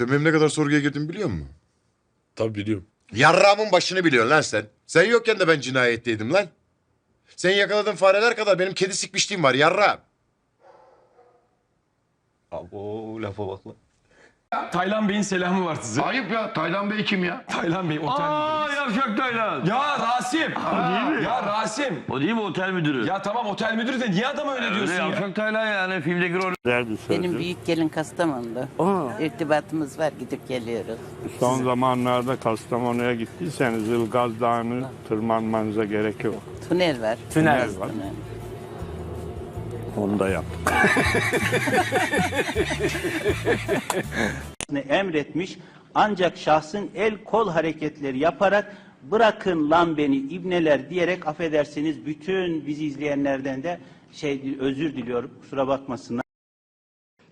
Sen benim ne kadar sorguya girdim biliyor musun? Tabii biliyorum. Yarrağımın başını biliyorsun lan sen. Sen yokken de ben cinayetteydim lan. Sen yakaladığın fareler kadar benim kedi sikmişliğim var yarrağım. Abo lafa bak lan. Taylan Bey'in selamı var size. Ayıp ya. Taylan Bey kim ya? Taylan Bey otel Aa müdürü. yavşak Taylan. Ya Rasim. Ya Rasim. O değil mi otel müdürü? Ya tamam otel müdürü de niye adama öyle Öyle diyorsun ya? yavşak Taylan yani filmdeki rol. Benim büyük gelin Kastamonu'da. İrtibatımız var gidip geliyoruz. Son zamanlarda Kastamonu'ya gittiyseniz Ilgaz Dağı'nı tırmanmanıza gerek yok. Tünel var. Tünel var. Tünel. Onu da yaptık. emretmiş ancak şahsın el kol hareketleri yaparak bırakın lan beni ibneler diyerek affedersiniz bütün bizi izleyenlerden de şey özür diliyorum kusura bakmasınlar.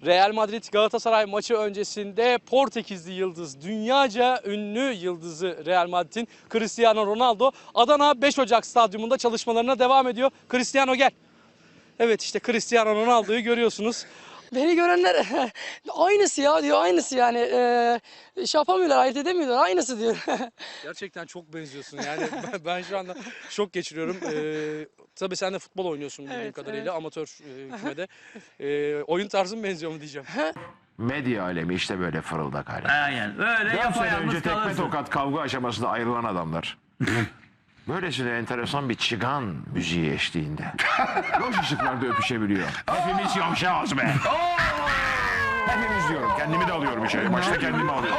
Real Madrid Galatasaray maçı öncesinde Portekizli yıldız, dünyaca ünlü yıldızı Real Madrid'in Cristiano Ronaldo Adana 5 Ocak stadyumunda çalışmalarına devam ediyor. Cristiano gel. Evet işte Cristiano Ronaldo'yu görüyorsunuz. Beni görenler aynısı ya diyor aynısı yani e, şey yapamıyorlar ayırt edemiyorlar aynısı diyor. Gerçekten çok benziyorsun yani ben, ben şu anda şok geçiriyorum. Ee, tabii sen de futbol oynuyorsun bildiğim Evet, kadarıyla amatör e, kümede. Ee, oyun tarzın benziyor mu diyeceğim. Medya alemi işte böyle fırıldak hali. Aynen öyle yapayalnız kalırsın. tokat kavga aşamasında ayrılan adamlar. Böylesine enteresan bir çıgan müziği eşliğinde. Loş ışıklarda öpüşebiliyor. Hepimiz yavşağız be. Hepimiz diyorum. Kendimi de alıyorum içeri. Başta kendimi alıyorum.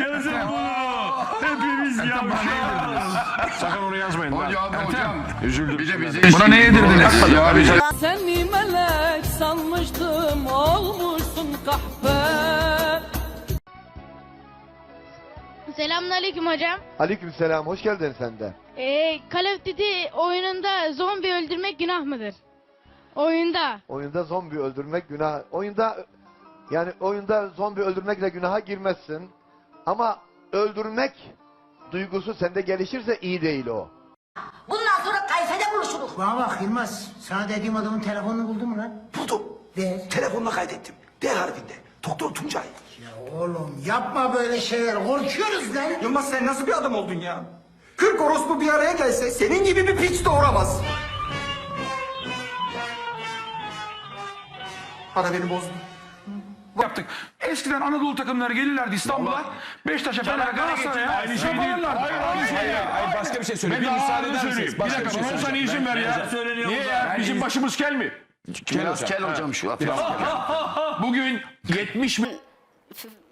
Yazın bunu. Hepimiz yavşağız. Sakın onu yazmayın. lan. Hocam hocam. Üzüldüm. Bir de bizi Buna ne yedirdiniz? Ya bize Seni melek sanmıştım olmuşsun kahpe. Selamünaleyküm hocam. Aleykümselam. Hoş geldin sen de. Ee, Call of Duty oyununda zombi öldürmek günah mıdır? Oyunda. Oyunda zombi öldürmek günah. Oyunda yani oyunda zombi öldürmekle günaha girmezsin. Ama öldürmek duygusu sende gelişirse iyi değil o. Bundan sonra kayfede buluşuruz. Bana bak Yılmaz sana dediğim adamın telefonunu buldun mu lan? Buldum. Ver. Telefonla kaydettim. D harfinde. Doktor Tuncay. Oğlum yapma böyle şeyler korkuyoruz lan. Yılmaz sen nasıl bir adam oldun ya? 40 orospu bir araya gelse senin gibi bir piç doğuramaz. Ara beni bozdun. Yaptık. Eskiden Anadolu takımları gelirlerdi İstanbul'a. Beşiktaş'a Fener Galatasaray'a. Aynı şey değil. Hayır aynı şey ya. Hayır başka bir şey söyle. Bir Ben müsaade müsaade eder misiniz? söyleyeyim. Bir bir dakika şey bana 10 saniye söyleyeceğim. izin ver ya. söyleniyor Niye ya? Bizim başımız kel mi? Kel hocam şu. Bugün 70 mi?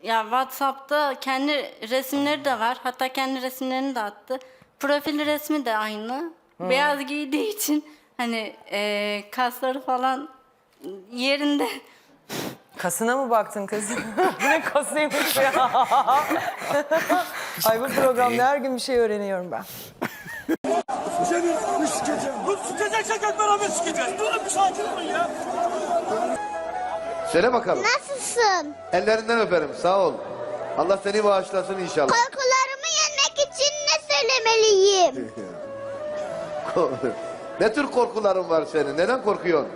Ya WhatsApp'ta kendi resimleri de var. Hatta kendi resimlerini de attı. Profil resmi de aynı. Beyaz giydiği için hani e, kasları falan yerinde. Kasına mı baktın kız? ne kasıymış ya? Ay bu programda her gün bir şey öğreniyorum ben. Söyle bakalım. Nasılsın? Ellerinden öperim. Sağ ol. Allah seni bağışlasın inşallah. Korkularımı yenmek için ne söylemeliyim? ne tür korkuların var senin? Neden korkuyorsun?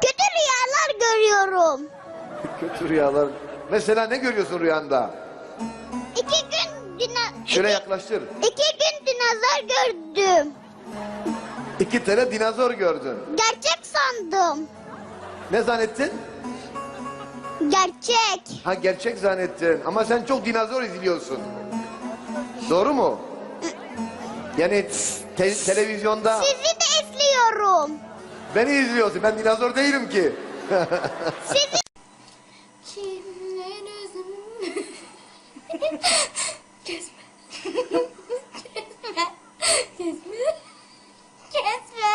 Kötü rüyalar görüyorum. Kötü rüyalar. Mesela ne görüyorsun rüyanda? İki gün dina... Şöyle yaklaştır. İki gün dinozor gördüm. İki tane dinozor gördün. Gerçek sandım. Ne zannettin? Gerçek. Ha gerçek zannettin. Ama sen çok dinozor izliyorsun. Doğru mu? Yani te- televizyonda Sizi de izliyorum. beni izliyorsun. Ben dinozor değilim ki. Sizi... Kesme. Kesme. Kesme. Kesme.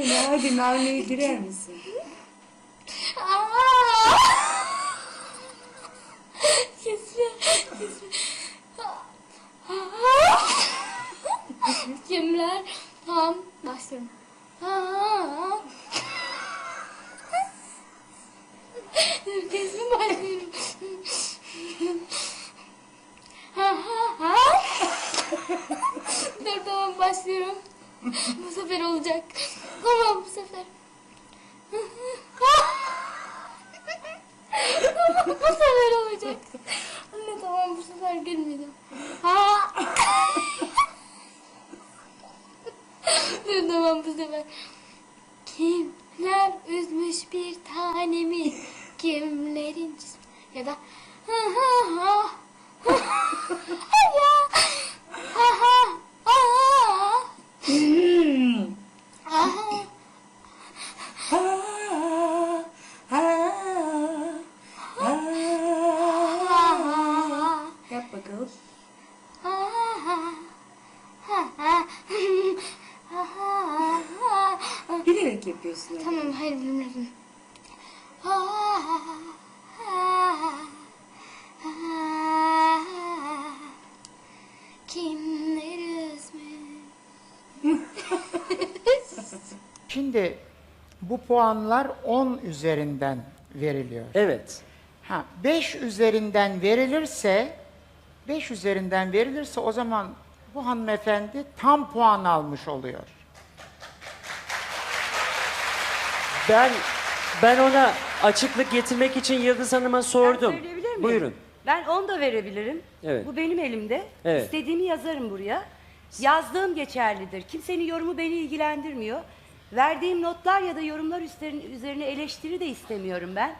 Alina hadi nane girer misin? Aa! Kesme. Kesme. Kimler? Tamam. Başlıyorum. Aa! Kesme başlıyorum. Dur tamam başlıyorum. Bu sefer olacak. Tamam bu sefer. Anne tamam bu sefer gülmeyeceğim. Ha. Dur tamam bu sefer. Kimler üzmüş bir tanemi? Kimlerin cismi? Ya da ha ha ha. Ha ha. Aha. Yap bakalım. Bilerek yapıyorsun. ama. Tamam hayır bilmiyorum. Şimdi bu puanlar 10 üzerinden veriliyor. Evet. Ha 5 üzerinden verilirse 5 üzerinden verilirse o zaman bu hanımefendi tam puan almış oluyor. Ben ben ona açıklık getirmek için Yıldız Hanım'a sordum. söyleyebilir miyim? Buyurun. Ben 10 da verebilirim. Evet. Bu benim elimde. Evet. İstediğimi yazarım buraya. Yazdığım geçerlidir. Kimsenin yorumu beni ilgilendirmiyor. Verdiğim notlar ya da yorumlar üzerine eleştiri de istemiyorum ben.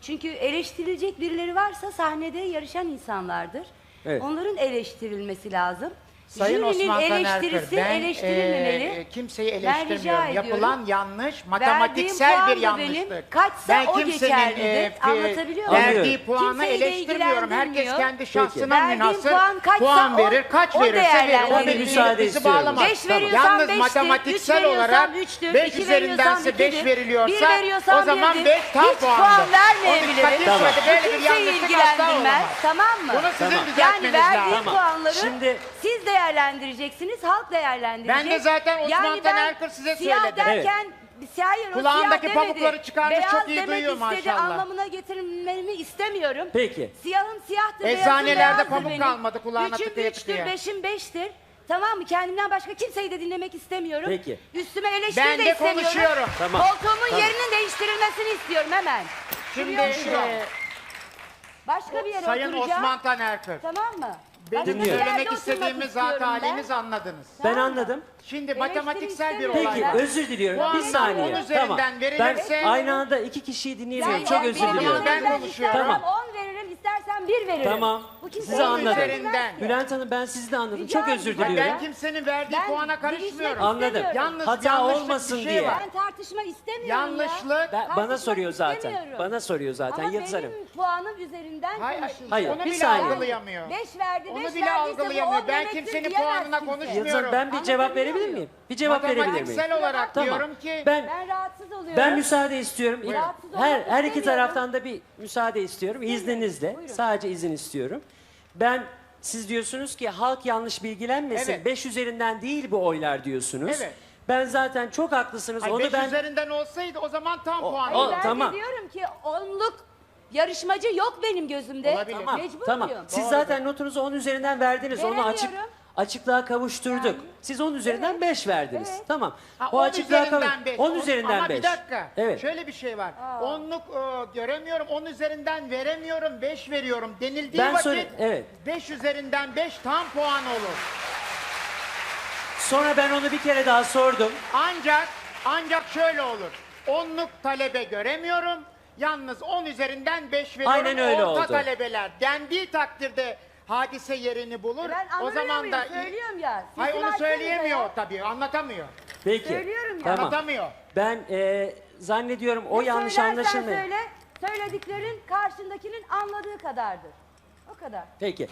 Çünkü eleştirilecek birileri varsa sahnede yarışan insanlardır. Evet. Onların eleştirilmesi lazım. Sayın Jürinin Osman Tanerkır, eleştirisi ben eleştirilmemeli. e, kimseyi Ben rica eleştirmiyorum. ediyorum. Yapılan yanlış, matematiksel puan bir da. Kaçsa ben o kimsenin geçerlidir. e, fi- Anlatabiliyor muyum? verdiği Anlıyorum. puanı Kimseyi de eleştirmiyorum. Herkes ilgilendirmiyor. kendi şahsına Verdiğim münhasır puan kaçsa o- verir. Kaç o verirse verir. O değerlendiriliyor. bizi, Müsaade bizi istiyorum. bağlamaz. Beş veriyorsam Yalnız beştir, matematiksel üç veriyorsam olarak üçtür, 5 iki üzerindense veriyorsam 5 ikidir, veriliyorsa bir veriyorsam o zaman birdir. 5 tam Hiç puan vermeyebilirim. dikkati Tamam. sürede böyle bir Kimseyi yanlışlık asla ilgilendirmez. olamaz. Tamam mı? Bunu sizin Tamam. düzeltmeniz Yani verdiğim lazım. puanları Şimdi- siz değerlendireceksiniz, halk değerlendirecek. Ben de zaten Osman yani Tanerkır size siyah söyledi. derken Hayır, o Kulağındaki siyah demedi. pamukları çıkarmış, Beyaz çok iyi demek duyuyor istedi, maşallah. anlamına getirmemi istemiyorum. Peki. Siyahın siyahtır, Eczanelerde beyazın pamuk benim. kalmadı kulağına Üçüm tıkıya üçtür, tıkıya. beşim beştir. Tamam mı? Kendimden başka kimseyi de dinlemek istemiyorum. Peki. Üstüme eleştiri Ben de, de istemiyorum. konuşuyorum. Tamam. Koltuğumun Tamam. yerinin değiştirilmesini istiyorum hemen. Şimdi e, Başka bir yere Sayın oturacağım. Osman Tanerkır. Tamam mı? Benim yerde söylemek istediğimi zaten haliniz anladınız. Ben anladım. Şimdi matematiksel bir olay Peki var. özür diliyorum. Puanlar Bir saniye. üzerinden Tamam. verilirse- Ben aynı anda iki kişiyi dinleyemiyorum. Çok özür diliyorum. Ben konuşuyorum. Tamam. 10 veririm, istersen 1 veririm. Tamam. Bu kimseye Sizi anladım. üzerinden. Bülent Hanım ben sizi de anladım. Rica Çok özür diliyorum. Ben kimsenin verdiği Ben puana bilişmek karışmıyorum. Anladım. Yalnız Hata yanlışlık olmasın şey diye. var. Ben tartışma istemiyorum Yanlışlık. ya. Ben, bana Tartışmak soruyor zaten. istemiyorum. Bana soruyor zaten Ama Yıldız Hanım. benim puanım üzerinden Hayır, konuşuldu. Hayır, onu bir bile saniye. algılayamıyor. 5 verdi, 5 Onu verdiyse bile bu algılayamıyor. Ben demektir kimsenin diyemez puanına kimse. konuşmuyorum. Yıldız Hanım ben bir cevap verebilir miyim? Bir cevap verebilir miyim? Matematiksel olarak Tamam. diyorum ki Ben Ben rahatsız oluyorum. ben müsaade istiyorum. Buyurun. Rahatsız Her olmak her iki istemiyorum. taraftan da bir müsaade istiyorum. İzninizle. Sadece izin istiyorum. Ben siz diyorsunuz ki halk yanlış bilgilenmesin. Evet. 5 üzerinden değil bu oylar diyorsunuz. Evet. Ben zaten çok haklısınız. Ay, Onu beş ben üzerinden olsaydı o zaman tam O- puan o- olurdu. ben tamam. de diyorum ki onluk yarışmacı yok benim gözümde. Olabilir. Tamam, Mecbur tamam. muyum? Siz zaten notunuzu 10 üzerinden verdiniz. Onu açık Veremiyorum. Açıklığa kavuşturduk. Yani. Siz 10 üzerinden 5 verdiniz. Evet. Tamam. Ha, o on açıklığa üzerinden kavuş. beş. 10 On- üzerinden Ama 5. bir dakika. Evet. Şöyle bir şey var. Onluk e, göremiyorum. 10 üzerinden veremiyorum. 5 veriyorum denildiği Ben vakit söyle- evet. 5 üzerinden 5 tam puan olur. Sonra ben onu bir kere daha sordum. Ancak ancak şöyle olur. Onluk talebe göremiyorum. Yalnız 10 üzerinden 5 veriyorum. Aynen öyle Orta oldu. talebeler dendiği takdirde hadise yerini bulur. Ben o anlamıyor zaman muyum? da Söylüyorum ya. Hayır Sesimi onu açsanıza söyleyemiyor ya. tabii. Anlatamıyor. Peki. Söylüyorum ya. Tamam. Anlatamıyor. Ben e, zannediyorum o Ne yanlış söylersen anlaşılmıyor. söyle, söylediklerin karşındakinin anladığı kadardır. O kadar. Peki.